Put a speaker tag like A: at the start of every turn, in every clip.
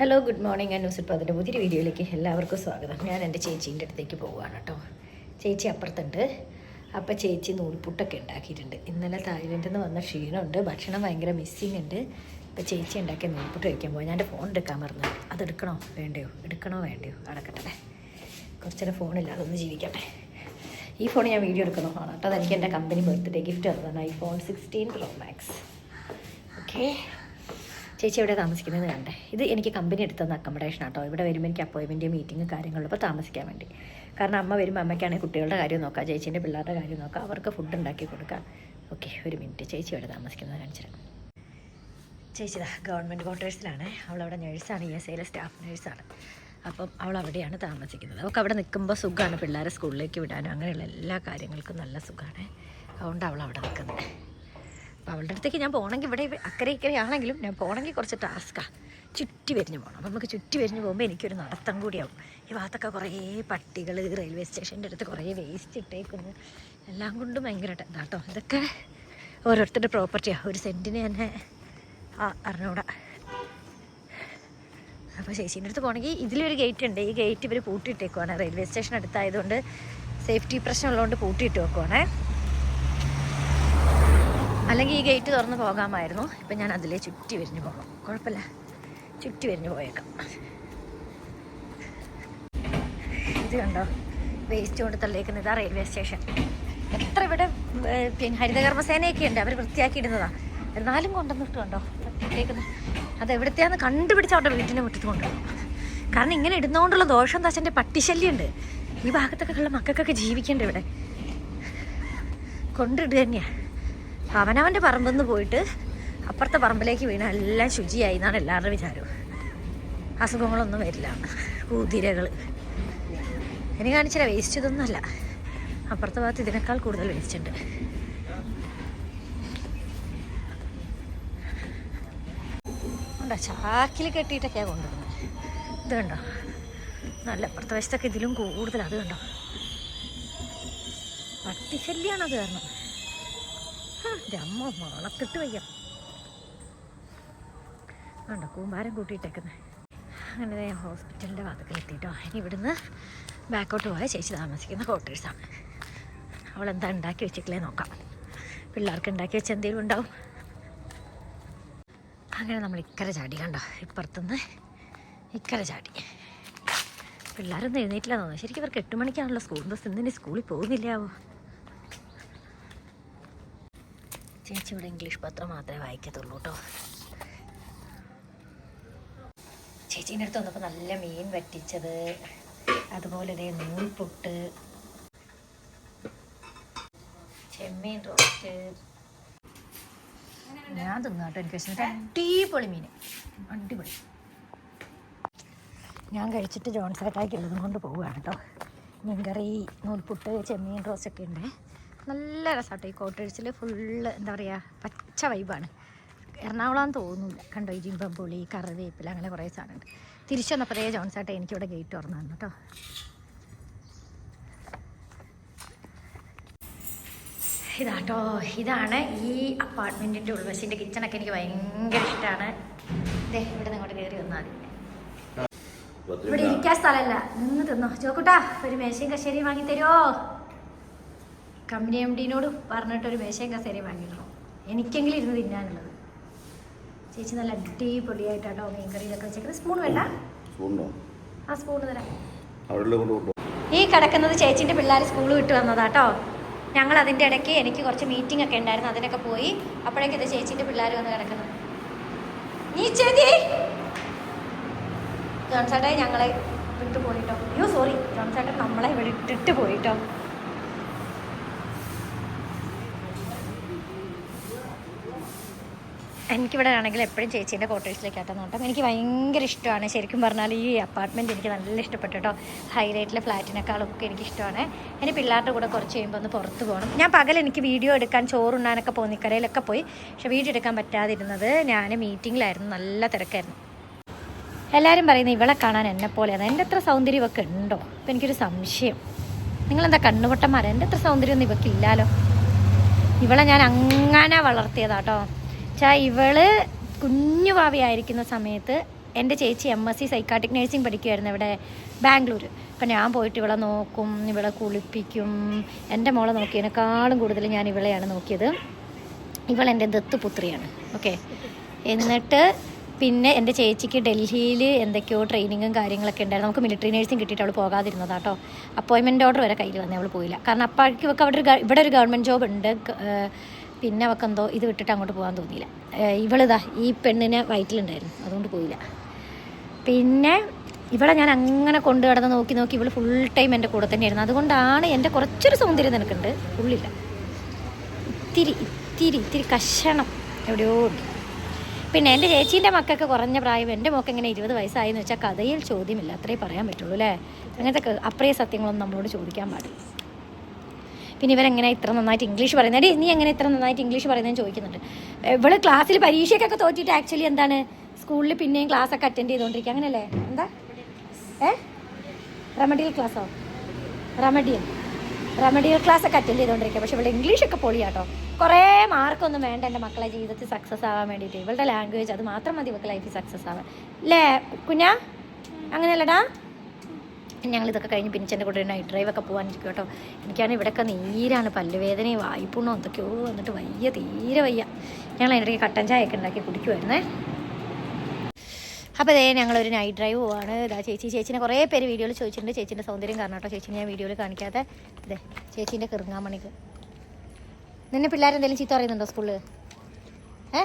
A: Hello good morning ഞാൻ news ഇപ്പോൾ അതിന്റെ പുതിയൊരു വീഡിയോയിലേക്ക് എല്ലാവർക്കും സ്വാഗതം. ഞാൻ എന്റെ ചേച്ചീന്റെ അടുത്തേക്ക് പോവുകയാണ് കേട്ടോ. ചേച്ചി അപ്പുറത്തുണ്ട്. അപ്പോൾ ചേച്ചി നൂൽപുട്ടൊക്കെ ഉണ്ടാക്കിയിട്ടുണ്ട്. ഇന്നലെ തായ്ലൻഡിൽ നിന്ന് വന്ന ക്ഷീണമുണ്ട്. ഭക്ഷണം ഭയങ്കര മിസ്സിങ് ഉണ്ട്. ഇപ്പം ചേച്ചി ഉണ്ടാക്കിയ നൂൽപുട്ട് കഴിക്കാൻ പോയി ഞാൻ എന്റെ ഫോൺ എടുക്കാൻ മറന്നു. അത് എടുക്കണോ വേണ്ടയോ? എടുക്കണോ? വേണ്ടയോ? അടക്കട്ടെ കുറച്ചേരം ഫോണില്ലാതെ ഒന്ന് ജീവിക്കട്ടെ. ഈ ഫോൺ ഞാൻ വീഡിയോ എടുക്കുന്ന ആണ്. കേട്ടോ അതെനിക്ക് എന്റെ കമ്പനി ബർത്ത്ഡേ ഗിഫ്റ്റ് തന്നതാണ്. Phone sixteen pro max okay ചേച്ചി എവിടെ താമസിക്കുന്നത് കണ്ടേ? ഇത് എനിക്ക് കമ്പനി എടുത്തുന്ന അക്കോമഡേഷൻ ആട്ടോ. ഇവിടെ വരുമ്പോൾ എനിക്ക് അപ്പോയിൻമെന്റ് മീറ്റിംഗ് കാര്യങ്ങളുള്ളപ്പോൾ താമസിക്കാൻ വേണ്ടി. കാരണം അമ്മ വരുമ്പോൾ അമ്മയ്ക്കാണെങ്കിൽ കുട്ടികളുടെ കാര്യം നോക്കാം ചേച്ചീന്റെ പിള്ളേരുടെ കാര്യം നോക്കാം അവർക്ക് ഫുഡ് ഉണ്ടാക്കി കൊടുക്കാം. ഓക്കെ ഒരു മിനിറ്റ് ചേച്ചി എവിടെ താമസിക്കുന്നത് കാണിച്ചിരാം ചേച്ചി ഗവൺമെന്റ് ക്വാർട്ടേഴ്സിലാണ് അവളവിടെ നേഴ്സാണ് ഇ എസ് ഐയിലെ സ്റ്റാഫ് നേഴ്സാണ് അപ്പം അവൾ അവിടെയാണ് താമസിക്കുന്നത്. അവൾക്ക് അവിടെ നിൽക്കുമ്പോൾ സുഖമാണ് പിള്ളേരെ സ്കൂളിലേക്ക് വിടാനും അങ്ങനെയുള്ള എല്ലാ കാര്യങ്ങൾക്കും നല്ല സുഖമാണ് അതുകൊണ്ട് അവൾ അവിടെ നിൽക്കുന്നത്. അപ്പോൾ അവളുടെ അടുത്തേക്ക് ഞാൻ പോകണമെങ്കിൽ ഇവിടെ അക്കരെ ഇക്കരെ ആണെങ്കിലും ഞാൻ പോകണമെങ്കിൽ കുറച്ച് ടാസ്ക്കാണ് ചുറ്റി വരിഞ്ഞ് പോകണം. അപ്പം നമുക്ക് ചുറ്റി വരിഞ്ഞ് പോകുമ്പോൾ എനിക്കൊരു നടത്തം കൂടിയാവും. ഈ ഭാഗത്തൊക്കെ കുറേ പട്ടികൾ റെയിൽവേ സ്റ്റേഷന്റെ അടുത്ത് കുറേ വേസ്റ്റ് ഇട്ടേക്കുന്നു. എല്ലാം കൊണ്ടും ഭയങ്കര ഇതാട്ടോ ഇതൊക്കെ ഓരോരുത്തരുടെ പ്രോപ്പർട്ടിയാണ് ഒരു സെന്റിന് തന്നെ ആ അറിഞ്ഞൂടാ. അപ്പോൾ ചേച്ചീന്റെ അടുത്ത് പോകണമെങ്കിൽ ഇതിലൊരു ഗേറ്റ് ഉണ്ട്. ഈ ഗേറ്റ് ഇവർ പൂട്ടിയിട്ടേക്കുവാണ്. റെയിൽവേ സ്റ്റേഷൻ അടുത്തായതുകൊണ്ട് സേഫ്റ്റി പ്രശ്നമുള്ളതുകൊണ്ട് പൂട്ടിയിട്ട് വെക്കുവാണേ. അല്ലെങ്കിൽ ഈ ഗേറ്റ് തുറന്ന് പോകാമായിരുന്നു. ഇപ്പം ഞാൻ അതിലേ ചുറ്റി വരിഞ്ഞു പോകാം. കുഴപ്പമില്ല. ചുറ്റി വരിഞ്ഞു പോയേക്കാം. ഇത് കണ്ടോ? വേസ്റ്റ് കൊണ്ട് തള്ളിയേക്കുന്ന ഇതാ റെയിൽവേ സ്റ്റേഷൻ എത്ര ഇവിടെ പിന്നെ ഹരിതകർമ്മസേനയൊക്കെ ഉണ്ട്. അവർ വൃത്തിയാക്കിയിടുന്നതാ. എന്നാലും കൊണ്ടുവന്നിട്ട് കണ്ടോ? ഇട്ടേക്കുന്നത് അത് എവിടത്തെയാന്ന് കണ്ടുപിടിച്ച് അവരുടെ വീട്ടിന്റെ മുറ്റത്ത് കൊണ്ടുപോകും കാരണം ഇങ്ങനെ ഇടുന്നതുകൊണ്ടുള്ള ദോഷം എന്താ വെച്ചാൽ പട്ടിശല്യം ഉണ്ട് ഈ ഭാഗത്തൊക്കെ ഉള്ള മക്കൾക്കൊക്കെ ജീവിക്കണ്ട ഇവിടെ? കൊണ്ടിടുക തന്നെയാണ് അവനവന്റെ പറമ്പിൽ നിന്ന് പോയിട്ട് അപ്പുറത്തെ പറമ്പിലേക്ക് വീണ എല്ലാം ശുചിയായി എന്നാണ് എല്ലാവരുടെ വിചാരവും. അസുഖങ്ങളൊന്നും വരില്ല. കുതിരകൾ. ഇനി കാണിച്ചില്ല വേസ്റ്റ് ഇതൊന്നുമല്ല അപ്പുറത്തെ ഭാഗത്ത് ഇതിനേക്കാൾ കൂടുതൽ വേസ്റ്റ് ഉണ്ട്. ചാക്കിൽ കെട്ടിയിട്ടൊക്കെയാണ് കൊണ്ടുവരുന്നത്. ഇത് കണ്ടോ? നല്ല അപ്പുറത്തെ വശത്തൊക്കെ ഇതിലും കൂടുതൽ അത് കണ്ടോ? പട്ടിശല്യാണ് അത് കാരണം. അമ്മ മണത്തിട്ട് വയ്യ. ഉണ്ടോ കൂമ്പാരം കൂട്ടിയിട്ടേക്കുന്നത് അങ്ങനെ ഹോസ്പിറ്റലിന്റെ ഭാഗത്തേക്ക് എത്തിയിട്ടോ ഇനി ഇവിടുന്ന് ബാക്കോട്ട് പോയ ചേച്ചി താമസിക്കുന്ന ക്വാർട്ടേഴ്സാണ് എന്താ ഉണ്ടാക്കി വെച്ചിട്ടില്ലേ നോക്കാം. പിള്ളേർക്ക് ഉണ്ടാക്കി വെച്ച എന്തെങ്കിലും ഉണ്ടാവും. അങ്ങനെ നമ്മൾ ഇക്കര ചാടി കണ്ടോ. ഇപ്പുറത്തുനിന്ന് ഇക്കര ചാടി. പിള്ളേരൊന്നും എഴുന്നേറ്റില്ല തോന്നുന്നു. ശരിക്കും ഇവർക്ക് എട്ട് മണിക്കാണല്ലോ സ്കൂൾ. ബസ് ഇന്നിനി സ്കൂളിൽ പോകുന്നില്ലാവോ ചേച്ചി ഇവിടെ ഇംഗ്ലീഷ് പത്രം മാത്രമേ വായിക്കത്തുള്ളൂ കേട്ടോ. ചേച്ചീന്റെ അടുത്ത് വന്നപ്പോൾ നല്ല മീൻ വറ്റിച്ചത് അതുപോലെ ഇതേ നൂൽപുട്ട് ചെമ്മീൻ റോസ്റ്റ്. ഞാൻ തിന്നാട്ടോ എനിക്ക് പക്ഷേ അടിപൊളി മീൻ. അടിപൊളി. ഞാൻ കഴിച്ചിട്ട് ജോൺസേട്ടാക്കി ഉള്ളതും കൊണ്ട് പോവുകയാണ് കേട്ടോ. മീൻകറി നൂൽപുട്ട് ചെമ്മീൻ റോസ്റ്റ് ഒക്കെ ഉണ്ട്. നല്ല രസമാട്ടോ ഈ കോട്ടേഴ്സിൽ ഫുള്ള് എന്താ പറയുക പച്ച വൈബാണ് എറണാകുളം തോന്നുന്നില്ല. കണ്ടോ ഇരുമ്പം പുളി കറിവേപ്പില അങ്ങനെ കുറേ സാധനമുണ്ട്. തിരിച്ചു വന്നപ്പോഴേ ജോൺസാട്ടെ എനിക്കിവിടെ ഗേറ്റ് തുറന്നു തന്നു കേട്ടോ ഇതാട്ടോ ഇതാണ് ഈ അപ്പാർട്ട്മെന്റിന്റെ ഉൾവശിന്റെ കിച്ചണൊക്കെ എനിക്ക് ഭയങ്കര ഇഷ്ടമാണ് ഇതേ ഇവിടെ നിങ്ങോട്ട് കയറി വന്നാൽ മതി. ഇവിടെ ഇരിക്കാൻ സ്ഥലമല്ല. നിന്ന് തിന്നോ. ചോക്കൂട്ടാ ഒരു മേശയും കശേരിയും വാങ്ങി തരുമോ കമ്പനി എം ഡിനോട് പറഞ്ഞിട്ട് ഒരു മേശയും കസേരയും വാങ്ങിയിട്ടു എനിക്കെങ്കിലും ഇരുന്ന് തിന്നാനുള്ളത്. ചേച്ചി നല്ല അടിപൊളിയായിട്ടാട്ടോ മീൻ കറിയിലൊക്കെ വെച്ചേക്കുന്നത് സ്പൂൺ വേണ്ട. ആ സ്പൂൺ തരാം. ഈ കിടക്കുന്നത് ചേച്ചിന്റെ പിള്ളേർ സ്കൂൾ വിട്ട് വന്നതാട്ടോ. ഞങ്ങൾ അതിന്റെ ഇടയ്ക്ക് എനിക്ക് കുറച്ച് മീറ്റിംഗ് ഒക്കെ ഉണ്ടായിരുന്നു. അതിനൊക്കെ പോയി അപ്പോഴേക്കും ഇത് ചേച്ചിന്റെ പിള്ളേർ വന്ന് കിടക്കുന്നത് നീ ചേച്ചി ജോൺസേട്ടായി ഞങ്ങളെ വിട്ടു പോയിട്ടോ. അയ്യോ സോറി ജോൺസേട്ടൻ നമ്മളെ ഇവിടെ ഇട്ടിട്ട് പോയിട്ടോ. എനിക്കിവിടെ ആണെങ്കിൽ എപ്പോഴും ചേച്ചീന്റെ ക്വാർട്ടേഴ്സിലേക്കാട്ടോ നോട്ടം. എനിക്ക് ഭയങ്കര ഇഷ്ടമാണ്. ശരിക്കും പറഞ്ഞാൽ ഈ അപ്പാർട്ട്മെന്റ് എനിക്ക് നല്ല ഇഷ്ടപ്പെട്ടു കേട്ടോ. ഹൈലൈറ്റിലെ ഫ്ലാറ്റിനേക്കാളൊക്കെ എനിക്ക് ഇഷ്ടമാണ് ഇനി പിള്ളേരുടെ കൂടെ കുറച്ച് കഴിയുമ്പോൾ ഒന്ന് പുറത്ത് പോകണം ഞാൻ പകൽ എനിക്ക് വീഡിയോ എടുക്കാൻ ചോറുണ്ണാനൊക്കെ പോന്നിക്കരയിലൊക്കെ പോയി. പക്ഷേ വീഡിയോ എടുക്കാൻ പറ്റാതിരുന്നത് ഞാൻ മീറ്റിങ്ങിലായിരുന്നു നല്ല തിരക്കായിരുന്നു. എല്ലാവരും പറയുന്നത് ഇവളെ കാണാൻ എന്നെ പോലെയാണ് എന്റെ അത്ര സൗന്ദര്യമൊക്കെ ഉണ്ടോ? അപ്പം എനിക്കൊരു സംശയം. നിങ്ങളെന്താ കണ്ണുപൊട്ടന്മാർ എന്റെ അത്ര സൗന്ദര്യമൊന്നും ഇവക്കില്ലാലോ? ഇവളെ ഞാൻ അങ്ങനെ വളർത്തിയതാട്ടോ. വെച്ചാൽ ഇവൾ കുഞ്ഞു ഭാവിയായിരിക്കുന്ന സമയത്ത് എന്റെ ചേച്ചി M S C psychiatric nursing പഠിക്കുമായിരുന്നു ഇവിടെ ബാംഗ്ലൂർ അപ്പം ഞാൻ പോയിട്ട് ഇവളെ നോക്കും ഇവളെ കുളിപ്പിക്കും. എന്റെ മോളെ നോക്കിയതിനേക്കാളും കൂടുതൽ ഞാൻ ഇവളെയാണ് നോക്കിയത്. ഇവളെന്റെ ദത്തുപുത്രിയാണ്. ഓക്കെ. എന്നിട്ട് പിന്നെ എന്റെ ചേച്ചിക്ക് ഡൽഹിയിൽ എന്തൊക്കെയോ ട്രെയിനിങ്ങും കാര്യങ്ങളൊക്കെ ഉണ്ടായിരുന്നു. നമുക്ക് മിലിറ്ററി നേഴ്സിംഗ് കിട്ടിയിട്ട് അവൾ പോകാതിരുന്നതാട്ടോ. അപ്പോയിൻമെന്റ് ഓർഡർ വരെ കയ്യിൽ വന്നേ അവൾ പോയില്ല. കാരണം അപ്പോഴേക്ക് അവിടെ ഒരു ഇവിടെ ഒരു ഗവൺമെന്റ് ജോബ് ഉണ്ട്. പിന്നെ അവൾക്ക് എന്തോ ഇത് വിട്ടിട്ട് അങ്ങോട്ട് പോകാൻ തോന്നിയില്ല. ഇവളിതാ ഈ പെണ്ണിന് വയറ്റിലുണ്ടായിരുന്നു. അതുകൊണ്ട് പോയില്ല. പിന്നെ ഇവളെ ഞാൻ അങ്ങനെ കൊണ്ടു കിടന്ന് നോക്കി നോക്കി ഇവൾ ഫുൾ ടൈം എന്റെ കൂടെ തന്നെയായിരുന്നു. അതുകൊണ്ടാണ് എന്റെ കുറച്ചൊരു സൗന്ദര്യം നിനക്കുണ്ട്. ഉള്ളില്ല. ഇത്തിരി ഇത്തിരി ഇത്തിരി കഷണം എവിടെയോ ഉണ്ട്. പിന്നെ എന്റെ ചേച്ചീന്റെ മക്കൾക്ക് കുറഞ്ഞ പ്രായം എന്റെ മോക്ക് എങ്ങനെ ഇരുപത് വയസ്സായെന്ന് വെച്ചാൽ കഥയിൽ ചോദ്യമില്ല. അത്രേ പറയാൻ പറ്റുള്ളൂ അല്ലേ? അങ്ങനത്തെ അപ്രിയ സത്യങ്ങളൊന്നും നമ്മളോട് ചോദിക്കാൻ പാടില്ല. പിന്നെ ഇവരെങ്ങനെ ഇത്ര നന്നായിട്ട് ഇംഗ്ലീഷ് പറയുന്നത്? എടീ, നീ എങ്ങനെ ഇത്ര നന്നായിട്ട് ഇംഗ്ലീഷ് പറയുന്നതെന്ന് ചോദിക്കുന്നുണ്ട്. ഇവൾ ക്ലാസ്സിൽ പരീക്ഷയ്ക്കൊക്കെ തോറ്റിട്ട് ആക്ച്വലി എന്താണ്? സ്കൂളിൽ പിന്നെയും ക്ലാസ് ഒക്കെ അറ്റൻഡ് ചെയ്തുകൊണ്ടിരിക്കുക അങ്ങനെയല്ലേ? എന്താ? ഏ? റെമഡിയൽ ക്ലാസ്സോ റെമഡിയൽ റെമഡിയൽ ക്ലാസ് ഒക്കെ അറ്റൻഡ് ചെയ്തുകൊണ്ടിരിക്കുക പക്ഷെ ഇവിടെ ഇംഗ്ലീഷ് ഒക്കെ പൊളിയാട്ടോ. കുറേ മാർക്കൊന്നും വേണ്ട എന്റെ മക്കളെ ജീവിതത്തിൽ സക്സസ് ആവാൻ വേണ്ടിയിട്ട്. ഇവളുടെ ലാംഗ്വേജ് അത് മാത്രം മതി ഇവൾക്ക് ലൈഫിൽ സക്സസ് ആവാൻ. അല്ലേ കുഞ്ഞാ? അങ്ങനെയല്ലടാ? ഞങ്ങൾ ഇതൊക്കെ കഴിഞ്ഞ് പിനിച്ചെന്റെ കൂടെ നൈറ്റ് ഡ്രൈവ് ഒക്കെ പോകാനിരിക്കും കേട്ടോ. എനിക്കാണ് ഇവിടെയൊക്കെ നീരാണ് പല്ലുവേദനയും വായ്പുണ്ണോ എന്തൊക്കെയോ വന്നിട്ട് വയ്യ തീരെ വയ്യ. ഞങ്ങൾ അതിന്റെ ഇടയ്ക്ക് കട്ടൻ ചായ ഒക്കെ ഉണ്ടാക്കി കുടിക്കുമായിരുന്നേ അപ്പോൾ അതേ ഞങ്ങളൊരു നൈറ്റ് ഡ്രൈവ് പോവാണ്. ഇതാ ചേച്ചി ചേച്ചിനെ കുറേ പേര് വീഡിയോയിൽ ചോദിച്ചിട്ടുണ്ട്. ചേച്ചീന്റെ സൗന്ദര്യം കാരണം കേട്ടോ ചേച്ചി ഞാൻ വീഡിയോയിൽ കാണിക്കാതെ. അതെ ചേച്ചീന്റെ കിറുങ്ങാമണിക്ക്. നിന്നെ പിള്ളേരെന്തെങ്കിലും ചീത്ത പറയുന്നുണ്ടോ സ്കൂളിൽ ഏ?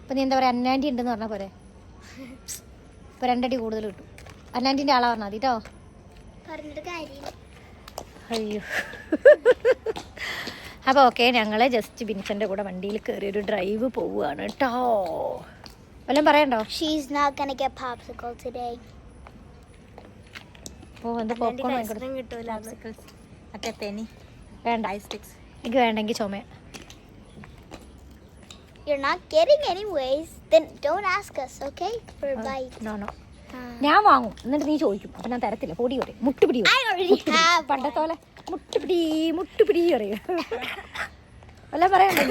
A: ഇപ്പം നീ എന്താ പറയുക അന്നാന്റി ഉണ്ടെന്ന് പറഞ്ഞാൽ പോരെ? ഇപ്പോൾ രണ്ടടി കൂടുതൽ കിട്ടും. അന്നാന്റിന്റെ ആളാ പറഞ്ഞാൽ മതി കേട്ടോ? അയ്യോ. അപ്പോൾ ഓക്കെ ഞങ്ങളെ ജസ്റ്റ് ബിൻസന്റെ കൂടെ വണ്ടിയിൽ കയറി ഒരു ഡ്രൈവ് പോവുകയാണ് കേട്ടോ വല്ലതും പറയണ്ടോ? വേണ്ട. എനിക്ക് വേണ്ടെങ്കിൽ ചുമ.
B: You're not getting anyways. Then don't ask us, okay? For a bite.
A: No no
B: Uh,
A: ഞാൻ വാങ്ങും. എന്നിട്ട് നീ ചോദിക്കും. അപ്പൊ ഞാൻ തരത്തില്ല. പൊടി പറയും. മുട്ടുപിടി
B: പണ്ടത്തോലെ
A: മുട്ടുപിടി. പണ്ടത്തെ പോലെ മുട്ടുപിടി മുട്ടുപിടി പറയും. വല്ല പറയണ്ടോ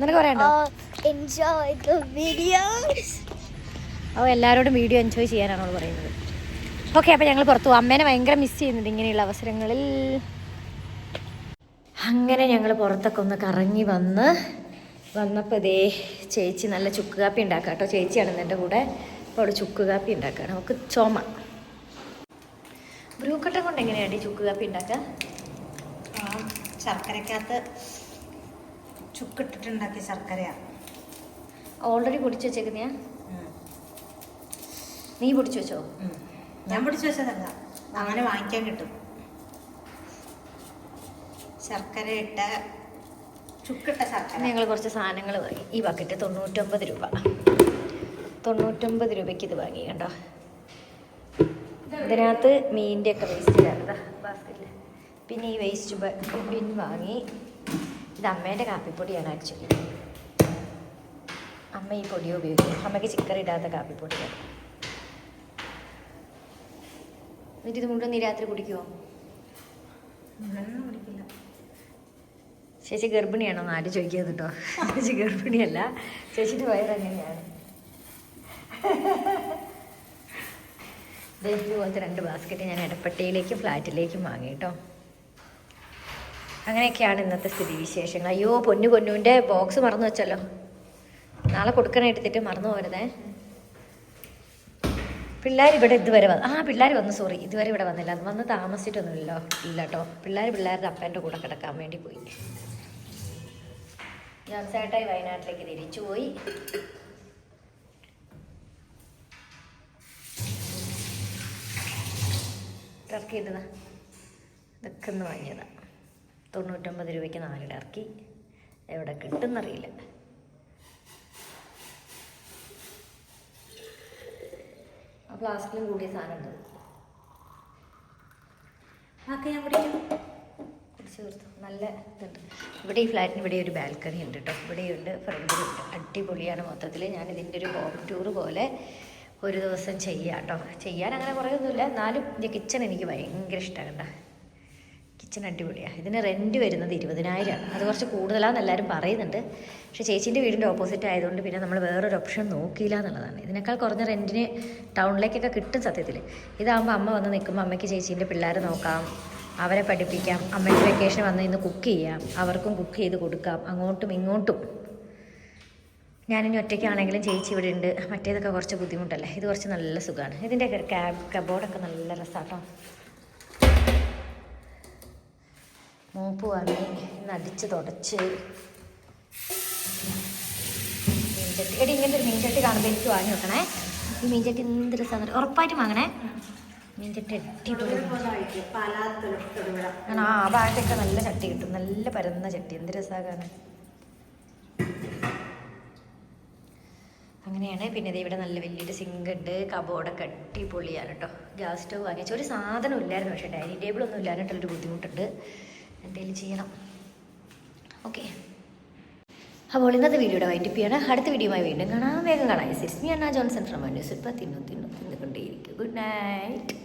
A: നിനക്ക്
B: enjoyed the videos.
A: എല്ലാവരോടും വീഡിയോ എൻജോയ് ചെയ്യാനാണ് അവൾ പറയുന്നത്. ഓക്കെ അപ്പോൾ ഞങ്ങൾ പുറത്തു പോകും അമ്മേനെ ഭയങ്കര മിസ് ചെയ്യുന്നുണ്ട് ഇങ്ങനെയുള്ള അവസരങ്ങളിൽ. അങ്ങനെ ഞങ്ങൾ പുറത്തൊക്കെ ഒന്ന് കറങ്ങി വന്ന് വന്നപ്പോൾ ഇതേ ചേച്ചി നല്ല ചുക്ക് കാപ്പി ഉണ്ടാക്കാം കേട്ടോ. ചേച്ചിയാണ് എന്റെ കൂടെ. അപ്പോൾ അവിടെ ചുക്ക് കാപ്പി ഉണ്ടാക്കുക നമുക്ക് ചുമ. ബ്രൂക്കട്ട കൊണ്ട് എങ്ങനെയാണ് ഈ ചുക്ക് കാപ്പി ഉണ്ടാക്കുക?
C: ശർക്കരക്കകത്ത് ചുക്കിട്ടിട്ടുണ്ടാക്കിയ ശർക്കരയാണ്
A: ഓൾറെഡി പൊടിച്ചു വെച്ചേക്കുന്നയാ? നീ പൊടിച്ചു വെച്ചോ?
C: ഞാൻ പൊടിച്ചു വെച്ചതല്ല. അങ്ങനെ വാങ്ങിക്കാൻ കിട്ടും. ശർക്കര ഇട്ട ചുക്കിട്ട ശർക്കര
A: ഞങ്ങൾ കുറച്ച് സാധനങ്ങൾ വാങ്ങി. ഈ ബക്കറ്റ് തൊണ്ണൂറ്റൊമ്പത് രൂപ. തൊണ്ണൂറ്റൊമ്പത് രൂപയ്ക്ക് ഇത് വാങ്ങി കണ്ടോ? ഇതിനകത്ത് മീനിന്റെ ഒക്കെ വേസ്റ്റ് ബാസ്ക്കറ്റിൽ പിന്നെ ഈ വേസ്റ്റ് ബിൻ വാങ്ങി. ഇത് അമ്മേന്റെ കാപ്പിപ്പൊടിയാണ് ആക്ച്വലി അമ്മ ഈ പൊടി ഉപയോഗിക്കും. അമ്മയ്ക്ക് ചിക്കൻ ഇടാത്ത കാപ്പിപ്പൊടിയാണ്. എന്നിട്ട് ഇത് മുഴുവൻ നീ രാത്രി കുടിക്കുമോ
C: കുടിക്കില്ല.
A: ചേച്ചി ഗർഭിണിയാണോ എന്ന് ആരും ചോദിക്കാതെ കേട്ടോ ചേച്ചി ഗർഭിണിയല്ല. ചേച്ചിന്റെ വയറെങ്ങനെയാണ് ദേ ഇതുപോലത്തെ രണ്ട് ബാസ്ക്കറ്റ് ഞാൻ എടപ്പട്ടയിലേക്കും ഫ്ലാറ്റിലേക്കും വാങ്ങി കേട്ടോ അങ്ങനെയൊക്കെയാണ് ഇന്നത്തെ സ്ഥിതി വിശേഷങ്ങൾ അയ്യോ പൊന്നു പൊന്നുവിന്റെ ബോക്സ് മറന്നു വെച്ചല്ലോ. നാളെ കൊടുക്കാനെടുത്തിട്ട് മറന്നു പോരുതേ. പിള്ളേർ ഇവിടെ ഇതുവരെ വന്നു ആ പിള്ളേർ വന്നു സോറി ഇതുവരെ ഇവിടെ വന്നില്ല. വന്ന് താമസിച്ചിട്ടൊന്നുമില്ലല്ലോ. ഇല്ല കേട്ടോ പിള്ളേർ പിള്ളേരുടെ അപ്പന്റെ കൂടെ കിടക്കാൻ വേണ്ടി പോയി. ഞാൻ ചേട്ടായി വയനാട്ടിലേക്ക് തിരിച്ചു പോയി. ടർക്കി ഇട്ടതാ ഇതൊക്കെ ഒന്ന് വാങ്ങിയതാ. തൊണ്ണൂറ്റൊമ്പത് രൂപയ്ക്ക് നാല് ഇറക്കി. എവിടെ കിട്ടുന്നറിയില്ല. ആ ഫ്ലാസ്കിലും കൂടിയ സാധനം ഉണ്ട്.
C: ആക്കെ ഞാൻ
A: കുടിച്ച് തീർത്തു നല്ല ഇതുണ്ട്. ഇവിടെ ഈ ഫ്ലാറ്റിന് ഇവിടെ ഒരു ബാൽക്കണി ഉണ്ട് കേട്ടോ ഇവിടെയുണ്ട് ഫ്രണ്ടിലുണ്ട് അടിപൊളിയാണ് മൊത്തത്തിൽ ഞാൻ ഇതിന്റെ ഒരു ഹോം ടൂർ പോലെ ഒരു ദിവസം ചെയ്യാം കേട്ടോ ചെയ്യാൻ അങ്ങനെ കുറേയൊന്നുമില്ല. എന്നാലും എന്റെ കിച്ചൺ എനിക്ക് ഭയങ്കര ഇഷ്ടമാണ് കേട്ടോ കിച്ചൺ അടിപൊളിയാണ് ഇതിന് റെന്റ് വരുന്നത് ഇരുപതിനായിരമാണ് അത് കുറച്ച് കൂടുതലാണെന്ന് എല്ലാവരും പറയുന്നുണ്ട്. പക്ഷേ ചേച്ചീന്റെ വീടിന്റെ ഓപ്പോസിറ്റ് ആയതുകൊണ്ട് പിന്നെ നമ്മൾ വേറൊരു ഓപ്ഷൻ നോക്കിയില്ല എന്നുള്ളതാണ്. ഇതിനേക്കാൾ കുറഞ്ഞ റെന്റിന് ടൗണിലേക്കൊക്കെ കിട്ടും സത്യത്തിൽ ഇതാകുമ്പോൾ അമ്മ വന്ന് നിൽക്കുമ്പോൾ അമ്മയ്ക്ക് ചേച്ചീന്റെ പിള്ളേരെ നോക്കാം. അവരെ പഠിപ്പിക്കാം. അമ്മയ്ക്ക് വെക്കേഷൻ വന്ന് ഇന്ന് കുക്ക് ചെയ്യാം. അവർക്കും കുക്ക് ചെയ്ത് കൊടുക്കാം. അങ്ങോട്ടും ഇങ്ങോട്ടും. ഞാനിനി ഒറ്റയ്ക്കാണെങ്കിലും ചേച്ചി ഇവിടെ ഉണ്ട്. മറ്റേതൊക്കെ കുറച്ച് ബുദ്ധിമുട്ടല്ലേ? ഇത് കുറച്ച് നല്ല സുഖമാണ്. ഇതിന്റെ കബോർഡൊക്കെ നല്ല രസമാട്ടോ മൂപ്പ് വാങ്ങി ഇന്ന് അടിച്ച് തുടച്ച്. മീൻചട്ടി എടി ഇങ്ങനത്തെ ഒരു മീൻചട്ടി കാണുമ്പോൾ എനിക്ക് വാങ്ങി വെക്കണേ. ഈ മീൻചട്ടി എന്ത് രസമാണ് ഉറപ്പായിട്ടും വാങ്ങണേ. അടിപൊളി ആ ഭാഗത്തൊക്കെ നല്ല ചട്ടി കിട്ടും. നല്ല പരന്ന ചട്ടി. എന്ത് രസമാണ് അങ്ങനെയാണ്. പിന്നെ ഇവിടെ നല്ല വലിയൊരു സിങ്ക് ഉണ്ട്. കബോർഡൊക്കെ പൊളിയാണ് കേട്ടോ ഗ്യാസ് സ്റ്റവ് വാങ്ങിച്ചു ഒരു സാധനം ഇല്ലായിരുന്നു. പക്ഷേ ഡൈനിങ് ടേബിൾ ഒന്നും ഇല്ലാഞ്ഞിട്ടുള്ളൊരു ബുദ്ധിമുട്ടുണ്ട്. എന്തെങ്കിലും ചെയ്യണം. ഓക്കെ. അപ്പോൾ ഇന്നത്തെ വീഡിയോയുടെ വൈറ്റ് ചെയ്യണം. അടുത്ത വീഡിയോയുമായി വീണ്ടും കാണാം. വേഗം കാണാം. സിസ്മിയാണ് ജോൺസൺ ഫ്രം ന്യൂസ് ഇപ്പം തിന്നു തിന്നു തിന്നുകൊണ്ടേയിരിക്കും. Good night